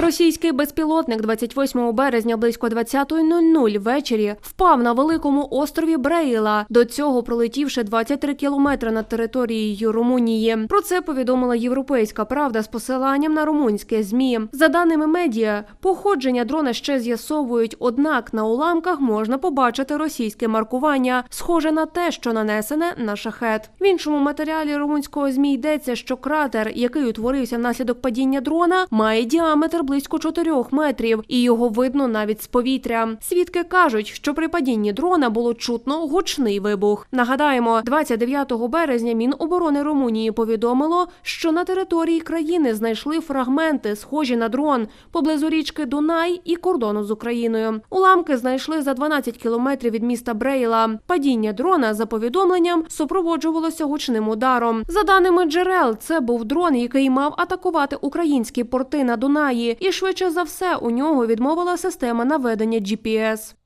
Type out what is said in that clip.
Російський безпілотник 28 березня близько 20.00 ввечері впав на великому острові Брейла, до цього пролетівши 23 кілометри над територією Румунії. Про це повідомила Європейська Правда з посиланням на румунське змі. За даними медіа, походження дрона ще з'ясовують, однак на уламках можна побачити російське маркування, схоже на те, що нанесене на шахет. В іншому матеріалі румунського змі йдеться, що кратер, який утворився внаслідок падіння дрона, має діаметр близько 4 метрів, і його видно навіть з повітря. Свідки кажуть, що при падінні дрона було чутно гучний вибух. Нагадаємо, 29 березня Міноборони Румунії повідомило, що на території країни знайшли фрагменти, схожі на дрон, поблизу річки Дунай і кордону з Україною. Уламки знайшли за 12 кілометрів від міста Брейла. Падіння дрона, за повідомленням, супроводжувалося гучним ударом. За даними джерел, це був дрон, який мав атакувати українські порти на Дунаї, і швидше за все у нього відмовила система наведення GPS.